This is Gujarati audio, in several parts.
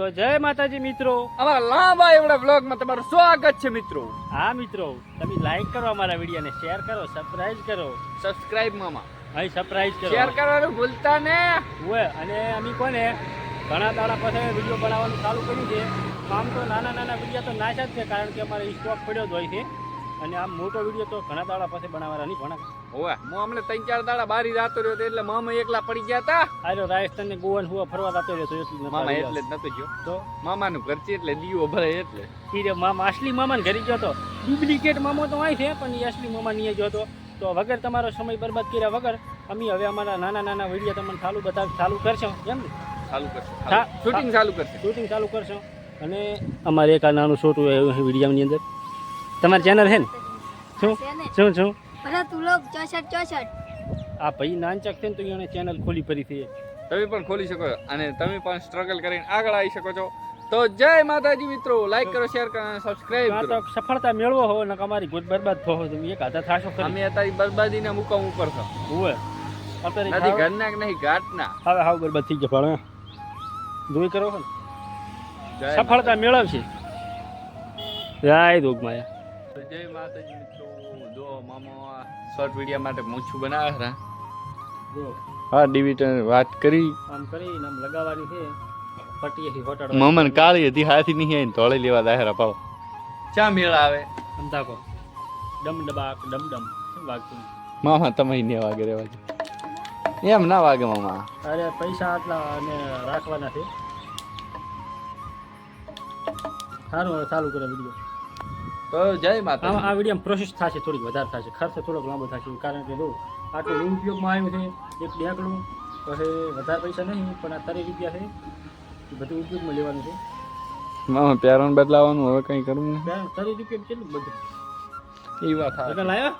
તો જય માતાજી મિત્રો. અમારા લાંબા એવડા બ્લોગમાં તમારું સ્વાગત છે મિત્રો. હા મિત્રો તમે લાઈક કરો અમારા વિડીયોને શેર કરો સબસ્ક્રાઇબ કરો. સબસ્ક્રાઇબ મામા. અહીં સબસ્ક્રાઇબ કરો. શેર કરવાનું ભૂલતા ને. હોય અને અમે કોને ઘણા દાડા પછી વીડિયો બનાવવાનું ચાલુ કર્યું છે. આમ તો નાના નાના વીડિયો તો નાશ જ છે કારણ કે અમારે સ્ટોક પડ્યો જ હોય છે. અને આમ મોટો વીડિયો તો ઘણા દાડા પછી બનાવવાના નહીં ભણા હોવે. હું અમને ત્રણ ચાર દાડા બારી જતો રહ્યો એટલે મામા એકલા પડી ગયા હતા આજો રાજસ્થાન ને ગોવન હુવા ફરવા જતો રહ્યો એટલે મામા એટલે જ નતો ગયો. તો? મામાનું ઘર છે એટલે દીવો ભરે એટલે. ઈ રે મામા અસલી મામાને ઘરે ગયો તો ડુપ્લિકેટ મામો તો અહીં છે પણ એ અસલી મામા નહીં ગયો હતો. તો વગર તમારો સમય બરબાદ કર્યા વગર અમે હવે અમારા નાના નાના વીડિયો તમને ચાલુ બતાવ ચાલુ કરશો એમ ને? ચાલુ કરશો હા. શૂટિંગ ચાલુ કરશે. શૂટિંગ ચાલુ કરશો. અને અમારે એક આ નાનું છોટું વિડીયોની અંદર તમારી ચેનલ છે ને? શું? શું શું? ભરત ઉલોક ચોસઠ ચોસઠ. આ ભાઈ નાનચક છે ને તો એને ચેનલ ખોલી ફરી છે. તમે પણ ખોલી શકો અને તમે પણ સ્ટ્રગલ કરીને આગળ આવી શકો છો. તો જય માતાજી મિત્રો લાઈક કરો શેર કરો અને સબસ્ક્રાઇબ કરો તો સફળતા મેળવો હો ને અમારી ગોદ બરબાદ થો હો તમે એક હાથા થાશો અમે અત્યારે બરબાદીના મુકામ ઉપર છો. હોય અત્યારે નથી ઘરના કે નહીં ઘાટના. હવે હાવ બરબાદ થઈ ગયા પણ જોઈ કરો ને. સફળતા મેળવશે. જય દોગમાયા જય માતાજી મિત્રો. જો મામા શોર્ટ વીડિયો માટે મૂછું બનાવે છે જો. હા ડિવિટન વાત કરી. આમ કરી આમ લગાવવાની છે. પટીએથી હોટાડવા મમન કાળી હતી હાથી નહીં આવીને ધોળે લેવા દાહેરા પાવ ચા મેળ આવે? તાકો ડમ ડબાક ડમ ડમ. શું વાગતું? મામા તમે ને વાગે રેવા છે એમ ના વાગે મામા. અરે પૈસા આટલા અને રાખવાના છે. સારું ચાલુ કરે વીડિયો તો જય માતા આ વીડિયો પ્રોસેસ થશે થોડીક વધારે થશે. ખર્ચ થોડોક લાંબો થશે. કારણ કે જો આટલું ઉપયોગમાં આવ્યું છે એક ડેકડું પછી વધારે પૈસા નહીં પણ આ ત્રણ રૂપિયા છે. એ બધું ઉપયોગમાં લેવાનું છે. મામા પ્યારણ બદલાવાનું હવે કંઈ કરવું નહીં. રૂપિયા કેટલું બધું? એ વાત એટલે લાવ્યા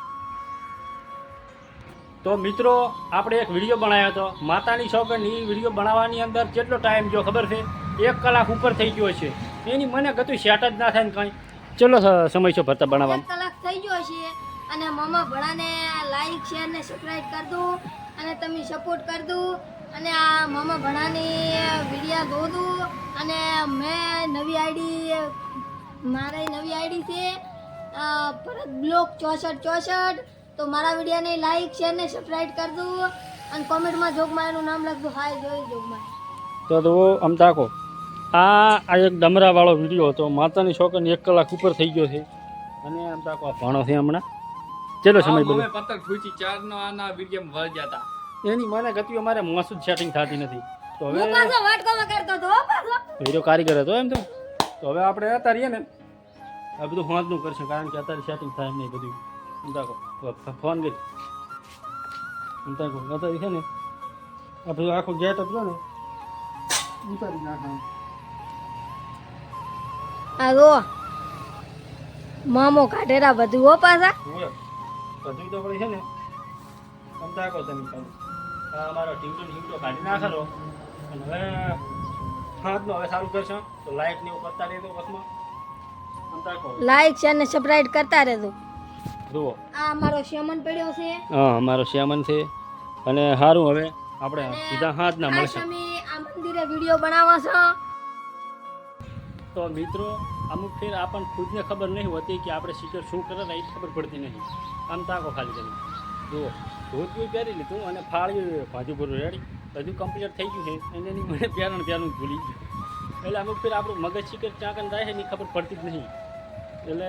તો મિત્રો આપણે એક વીડિયો બનાવ્યો હતો. માતાની છોકરની વીડિયો બનાવવાની અંદર કેટલો ટાઈમ જો ખબર છે? એક કલાક ઉપર થઈ ગયો છે. એની મને ગતું સેટ જ ના થાય ને કાંઈ. ચલો સમય છો ભરતા બનાવવામાં કલાક થઈ ગયો છે અને મમ્મા ભણાને લાઈક શેર ને સબસ્ક્રાઇબ કર દો અને તમે સપોર્ટ કર દો અને આ મમ્મા ભણાની વિડીયા જોઉં અને મેં નવી આઈડી મારી નવી આઈડી છે પરત ભરત બ્લોક ચોસઠ ચોસઠ. તો મારા વિડીયાને લાઈક શેર ને સબસ્ક્રાઇબ કર દો અને કોમેન્ટમાં જોગમાં એનું નામ લખજો. હાય જોઈ જોગમાં તો તો આમ તાકો આ આ એક ડમરાવાળો વીડિયો હતો. માતાની છોકરની એક કલાક ઉપર થઈ ગયો છે. અને આમ તો આ ભાણો છે હમણાં. ચેલો સમય બોલો પતંગ ફૂચી ચારનો આના વીડિયો ભર જતા એની મને ગતિ અમારે મોસુદ સેટિંગ થતી નથી. તો હું હવે પાછો વાટકો કરતો તો પાછો. હીરો કારીગર હતો એમ તો. તો હવે આપણે રહીએ ને આ બધું ફોનનું કરશે કારણ કે અત્યારે સેટિંગ થાય નહીં બધું. તાકો ફોન ગઈ એમ અત્યારે છે ને આ બધું આખો ગેટ હતો ને ઉતારી નાખવાનું. આ મામો કાઢેરા બધું હો પાછા. બધું તો વળી છે ને સમતા તાકો તમે કહો આ અમારો ટીમટો ટીમટો કાઢી નાખેલો. અને હવે હાથનો હવે સારું કરશો. તો લાઇટ ને એવું કરતા રહેતો બસમાં. લાઈક શેર ને સબસ્ક્રાઇબ કરતા રહેજો. જુઓ. આ અમારો શ્યામન પડ્યો છે. હા અમારો શ્યામન છે. અને સારું હવે આપણે સીધા હાથ ના મળશે. તમે આ મંદિરે વીડિયો બનાવો છો. તો મિત્રો અમુક ફેર આપણને ખુદને ખબર નહીં હોતી કે આપણે શિખર શું કરે ને એ ખબર પડતી નહીં. આમ તાકો ખાલી કરી જુઓ ધોત પહેરી લીધું અને ફાળ્યું ભાજુ પૂરું રેડી. બધું કમ્પ્લીટ થઈ ગયું છે. અને એની મને પહેરણ પ્યારણ ભૂલી ગયું. એટલે અમુક ફેર આપણું મગજ શિખર ચાકન રહે એની ખબર પડતી જ નહીં. એટલે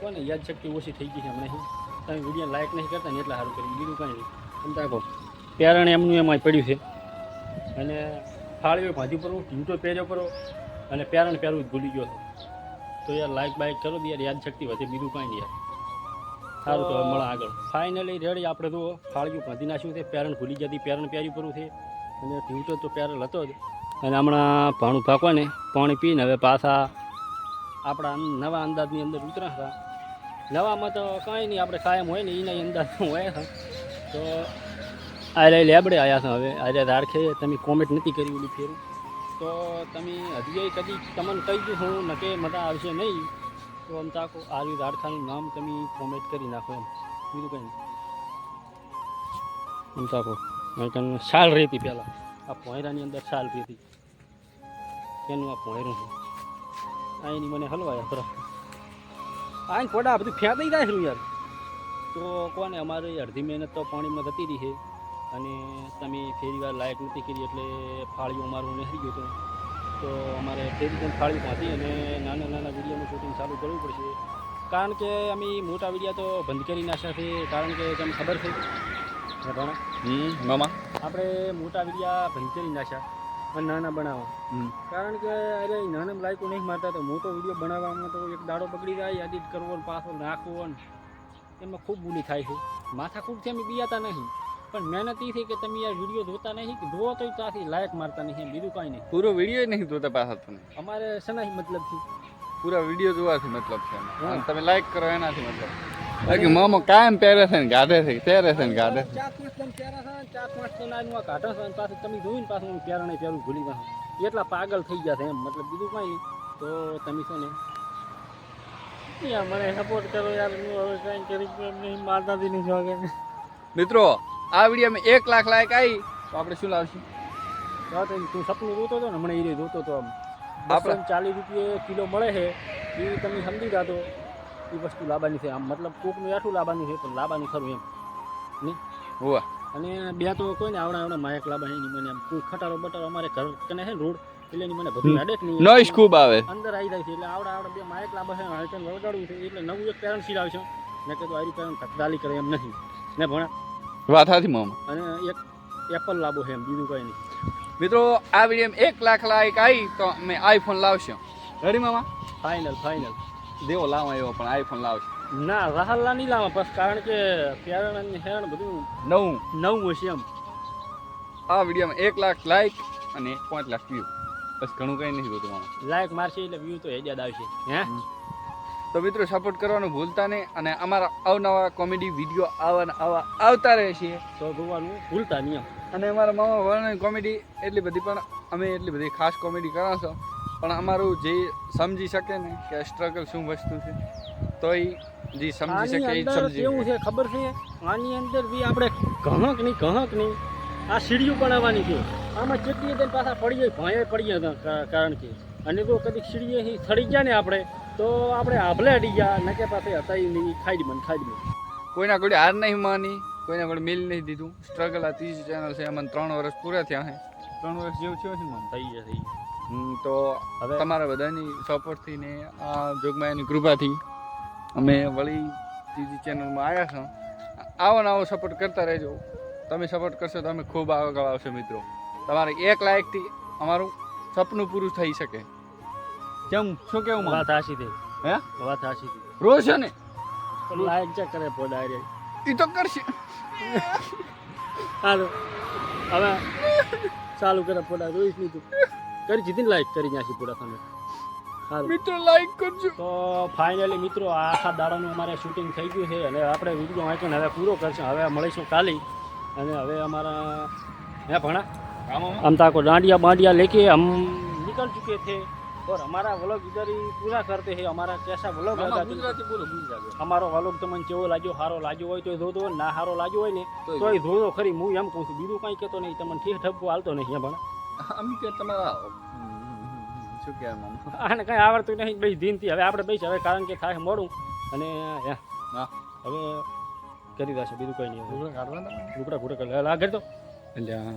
કોને યાદશક્તિ ઓછી થઈ ગઈ છે હમણાં તમે વીડિયો લાયક નહીં કરતા ને એટલે સારું કર્યું બીજું કાંઈ નહીં. આમ તાકો પહેરણ એમનું એમાં પડ્યું છે. અને ફાળ્યો ભાજી પરવું ઢીંટો પહેર્યો કરો અને પહેરણ પહેરવું જ ભૂલી ગયો હતો તો યાર લાઈક બાઈક કરો યાર શક્તિ વધે, બીજું કાંઈ યાર. સારું તો મળે આગળ. ફાઇનલી રેડી આપણે તો ફાળ્યું ભાંધી નાખ્યું છે પેરણ ભૂલી જતી પેરણ પહેર્યું પૂરું છે. અને ઢીંટો તો પેરણ હતો જ. અને હમણાં ભાણું પાકવાને પાણી પીને હવે પાછા આપણા નવા અંદાજની અંદર ઉતરા નવામાં તો કાંઈ નહીં, આપણે કાયમ હોય ને એના અંદાજમાં હોય. છે તો આ લેબડે આવ્યા છે હવે. આજે રાખે તમે કોમેન્ટ નથી કરી ઓલી ફેરું. તો તમે હજી કદી તમને કહી દઉં હું નકે મજા આવશે નહીં. તો આમ તાકો આર્યુ રાડખાનું નામ તમે કોમેન્ટ કરી નાખો એમ. બીજું કંઈ આમ તાકો તમને શાલ રહી હતી પહેલાં. આ પોયરાની અંદર શાલ રહેતી એનું આ પોયરું છે. આ મને હલવાયા ખરા. આ ફોટા બધું ફેંકાઈ જાય યાર. તો કોને? અમારે અડધી મહેનત તો પાણીમાં જતી રહી છે. અને તમે ફેરી વાર લાયક નથી કરી એટલે ફાળિયું અમારું નહીં ગયું હતું. તો અમારે ફેરી પણ ફાળી પહોંચી અને નાના નાના વિડીયોનું શૂટિંગ ચાલુ કરવું પડશે. કારણ કે અમે મોટા વિડીયા તો બંધ કરી નાખ્યા છે કારણ કે તમને ખબર છે. મામા? આપણે મોટા વિડીયા બંધ કરી નાખ્યા અને નાના બનાવવા હમ. કારણ કે અરે નાના લાયકો નહીં મારતા તો મોટો વીડિયો બનાવવામાં તો એક દાડો પકડી જાય એડિટ કરવો ને પાછો નાખવો ને. એમાં ખૂબ ભૂલી થાય છે. માથા ખૂબથી અમે બિયાતા નહીં. પણ મહેનત એ થઈ કે તમે યાર વીડિયો જોતા નહીં કે જોવો તો ત્યાંથી લાયક મારતા નહીં બીજું કાંઈ નહીં. પૂરો વીડિયો નહીં જોતા પાછા તમે? અમારે શનાહી મતલબથી પૂરા વીડિયો જોવાથી મતલબ છે તમે લાઈક કરો એનાથી મતલબ. બાકી મામો કાયમ પહેરે છે ને ગાઢે છે પહેરે છે ને ગાઢે છે. ચાર પાંચ દમ પ્યારા છે ને ચાર પાંચ દમ આનું આ કાઢા છે પાછું તમે જોયું ને પાછું હું પ્યારા નહીં ભૂલી ગયા એટલા પાગલ થઈ ગયા છે એમ મતલબ બીજું કાંઈ નહીં. તો તમે છો ને મને સપોર્ટ કરો યાર હું હવે કઈ કરી નહીં મારતા નહીં જોગે મિત્રો આ વિડીયોમાં એક લાખ લાયક આવી તો આપણે શું લાવશું? તો તું સપનું જોતો હતો ને હમણાં એ જોતો હતો આમ. આપણે- ચાલીસ રૂપિયે કિલો મળે છે એ તમે સમજી જાતો એ વસ્તુ લાવવાની છે. આમ મતલબ કોકનું આઠું લાવવાનું છે પણ લાવવાનું ખરું એમ. નહીં હોવા. અને બે તો કોઈ ને આવડા આવડા માયક લાબા એની મને આમ કોઈ ખટારો બટારો અમારે ઘર કને છે ને રોડ એટલે એની મને ભગવાન હેડે નહીં. નોઈસ ખૂબ આવે. અંદર આવી જાય છે એટલે આવડા આવડા બે માયક લાબા છે હાલચલ વળગાડવું છે એટલે નવું એક પેરેન્ટ સીડ આવશે મેં કીધું આરી પેરેન્ટ ધકદાલી કરે એમ નથી. ને ભણા? વાત હાથી મામા અને એક એપલ લાવો છે એમ બીજું કંઈ નહીં. મિત્રો આ વીડિયો એક લાખ લાઈક આવી તો અમે આઈફોન લાવશું. રેડી મામા ફાઇનલ ફાઇનલ દેવો લાવવા એવો પણ આઈફોન લાવશો. ના રાહલલા નહીં લાવવા બસ કારણ કે પ્યારણ અને હેરણ બધું નવું. નવું હશે એમ. આ વિડીયોમાં એક લાખ લાઈક અને પાંચ લાખ વ્યૂ બસ ઘણું કંઈ નથી જોતું મામા લાયક મારશે એટલે વ્યૂ તો હેજાદ આવશે. હે? તો મિત્રો સપોર્ટ કરવાનું ભૂલતા નહીં અને અમારા અવનવા કોમેડી વીડિયો આવા આવા આવતા રહે છે. તો જોવાનું ભૂલતા નહીં અને અમારા મામા વર્ણન કોમેડી એટલી બધી પણ અમે એટલી બધી ખાસ કોમેડી કરાશો પણ અમારું જે સમજી શકે ને કે સ્ટ્રગલ શું વસ્તુ છે તો એ જે સમજી શકે એ સમજી કેવું છે ખબર છે? આની અંદર બી આપણે ઘણક નહીં ઘણક નહીં. આ સીડીઓ બનાવવાની છે. આમાં ચેટલી પાછા પડી જાય ભાંયે પડી ગયા કારણ કે. અને જો કદી સીડીએ થડી ગયા ને આપણે તો આપણે આભલે અડી ગયા. નકે પાસે હતા નહીં. ખાઈ મને ખાઈ દી કોઈના કોઈ હાર નહીં માની કોઈના કોઈ મિલ નહીં દીધું. સ્ટ્રગલ આ ત્રીજી ચેનલ છે. એમાં ત્રણ વર્ષ પૂરા થયા છે ત્રણ વર્ષ જેવું થયું છે ને મામા? થઈ ગયા થઈ તો હવે? તમારા બધાની સપોર્ટથી ને આ જોગમાયાની કૃપાથી અમે વળી ત્રીજી ચેનલમાં આવ્યા છો. આવો ને આવો સપોર્ટ કરતા રહેજો. તમે સપોર્ટ કરશો તો અમે ખૂબ આગળ આવશે મિત્રો. તમારે એક લાયકથી અમારું સપનું પૂરું થઈ શકે. કેમ? શું કેવું વાત હાસી દે હે? વાત હાસી દે રોજ છે ને? લાયક છે કરે પોડારે એ તો કરશે. હાલો. હવે ચાલુ કરે પોડા રોઈશ નહીં તું. કરી જીતીને લાઈક કરી નાખી પોડા તમે. મિત્રો લાઈક કરજો. તો ફાઇનલી મિત્રો આખા દાડાનું અમારે શૂટિંગ થઈ ગયું છે અને આપણે વીડિયો વાંચીને હવે પૂરો કરશું. હવે મળીશું કાલી. અને હવે અમારા હે ભણા? આમ તાકો દાંડિયા બાંડિયા લેકે આમ નીકળ ચૂકે છે. और हमारा व्लॉग इधर ही पूरा करते हैं हमारा कैसा व्लॉग लगा तुमको? ગુજરાતી બોલો ગુજરાતી અમારો વ્લોગ તમને કેવો લાગ્યો સારો લાગ્યો હોય તો એ જોજો ના સારો લાગ્યો હોય ને તોય તો એ જોજો ખરી હું એમ કહું છું બીજું કાંઈ કહેતો નહીં તમને ઠીક ઠપકો હાલતો નહીં હે ભણા અમે કે તમારા શું કહેવાય મામા આને કાંઈ આવડતું નહીં ભાઈ ધીનથી હવે આપણે બેસી હવે કારણ કે થાય મોડું અને હે હા. હવે કરી દેશે બીજું કંઈ નહીં હવે. લુગડા કાઢવાના લુગડા ફૂટા કરી લે ઘર તો એટલે આ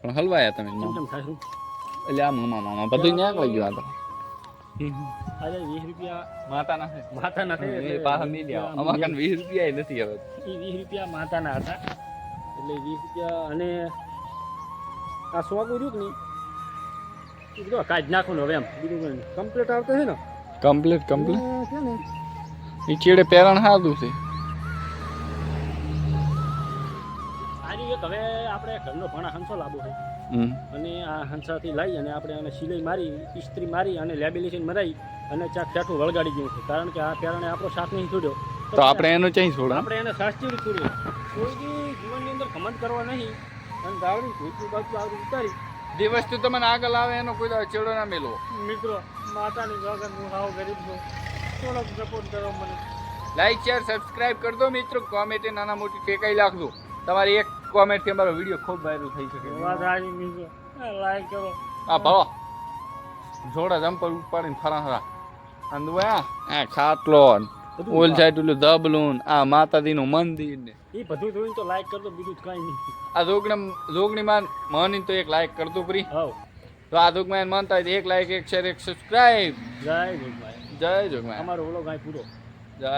પણ હલવાયા તમે કેમ મામા. કેમ થાય શું એટલે આ મામા મામા બધું ન્યા લઈ ગયો આ તો અરે વીસ રૂપિયા માતાના છે. નથી એ પાછા નહીં લેવા. અમાર કાન વીસ રૂપિયા નથી હવે. એ વીસ રૂપિયા માતાના હતા. એટલે વીસ રૂપિયા અને આ સોગું ઉર્યું કે નહીં? બધું કાઢ નાખું ને હવે એમ. બીજું કમ્પ્લીટ આવતો છે ને? કમ્પ્લીટ કમ્પ્લીટ એ છે ચેડે પેરણ હાદું છે. એક હવે આપણે ઘરનો ભણા હંસો લાવવો છે. અને આ હંસાથી લઈ અને આપણે એને સિલાઈ મારી ઇસ્ત્રી મારી અને લેબિલેશન મરાઈ અને ચાક ચાટું વળગાડી ગયું છે. કારણ કે આ પેરણે આપણો સાથ નહીં છોડ્યો તો આપણે એનો ચાઈ છોડો? આપણે એને શાસ્ત્રી છોડ્યો કોઈ બી જીવનની અંદર ઘમંડ કરવા નહીં. અને દાવડી કોઈ બાજુ આવડી ઉતારી. જે વસ્તુ તમને આગળ આવે એનો કોઈ ચેડો ના મેલો. મિત્રો માતાની વગર હું હાવ ગરીબ છું. થોડોક સપોર્ટ કરો મને. લાઈક શેર સબસ્ક્રાઇબ કરજો દો મિત્રો કોમેન્ટ નાના મોટી ટેકાઈ લાખજો તમારી એક કોમેન્ટથી અમારો વીડિયો ખૂબ વાયરલ થઈ શકે. વાત આવી મિત્રો લાઈક કરો. આ ભલો. જોડા જમ્પર ઉપાડીને ફરા ફરા. અને આ આ ખાટલો ને બધું ઓલ સાઈડ ઓલું દબલું ને આ માતાજીનું મંદિર ને. એ બધું જોઈને તો લાઈક કરતો બીજું કાંઈ નહીં. આ જોગણી જોગણીમાં મની તો એક લાઈક કરતો પ્રી હવ તો આ જોગમાં માનતા હોય એક લાઈક એક શેર એક સબસ્ક્રાઇબ જય જોગભાઈ જય જોગમાં અમારો ઓલો ગાય પૂરો. જય